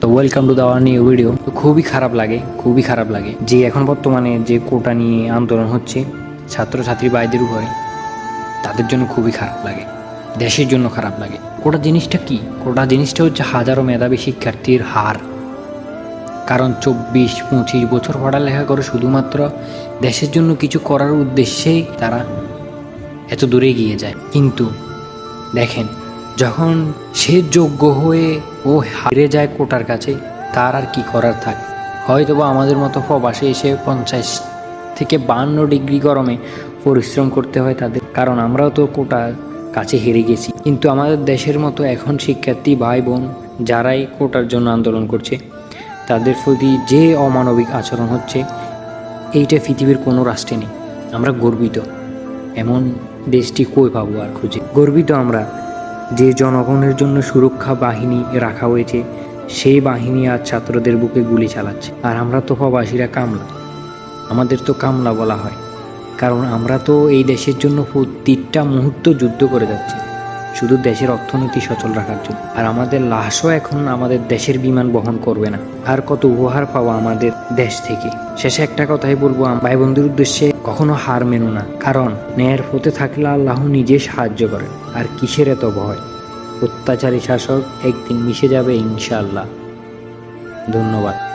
তো welcome to our new video তো খুবই খারাপ লাগে, খুবই খারাপ লাগে। যে এখন বর্তমানে যে কোটা নিয়ে আন্দোলন হচ্ছে, ছাত্রছাত্রী বাইদের উপরে, তাদের জন্য খুবই খারাপ লাগে। দেশের জন্য খারাপ লাগে। কোটা জিনিসটা কি? কোটা জিনিসটা হচ্ছে হাজারো মেধাবী শিক্ষার্থীর হার। কারণ চব্বিশ, পঁচিশ বছর পড়ালেখা করে শুধুমাত্র দেশের জন্য কিছু করার উদ্দেশ্যেই তারা এত দূরে গিয়ে যায়। কিন্তু দেখেন যখন সে যোগ্য হয়ে ও হারে যায় কোটার কাছে, তার আর কি করার থাকে? হয়তো বা আমাদের মতো প্রবাসে এসে পঞ্চাশ থেকে বান্ন ডিগ্রি গরমে পরিশ্রম করতে হয় তাদের। কারণ আমরাও তো কোটার কাছে হেরে গেছি। কিন্তু আমাদের দেশের মতো এখন শিক্ষার্থী ভাই বোন যারাই কোটার জন্য আন্দোলন করছে, তাদের প্রতি যে অমানবিক আচরণ হচ্ছে, এইটা পৃথিবীর কোনো রাষ্ট্রে নেই। আমরা গর্বিত। এমন দেশটি কই পাবো আর খুঁজে? গর্বিত আমরা যে জনগণের জন্য সুরক্ষা বাহিনী রাখা হয়েছে, সেই বাহিনী আর ছাত্রদের বুকে গুলি চালাচ্ছে। আর আমরা তো প্রবাসীরা কামলা। আমাদের তো কামলা বলা হয়। কারণ আমরা তো এই দেশের জন্য প্রতিটা মুহূর্ত যুদ্ধ করে যাচ্ছি। শুধু দেশের অর্থনীতি সচল রাখার জন্য। আর আমাদের লাশও এখন আমাদের দেশের বিমান বহন করবে না। আর কত উপহার পাওয়া আমাদের দেশ থেকে। শেষে একটা কথাই বলব ভাই বন্ধুর উদ্দেশ্যে কখনো হার মেনো না। কারণ, ন্যায়ের পথে থাকলে আল্লাহ নিজে সাহায্য করেন। আর কিসের এত ভয়? অত্যাচারী শাসক একদিন মিশে যাবে ইনশাআল্লাহ। ধন্যবাদ।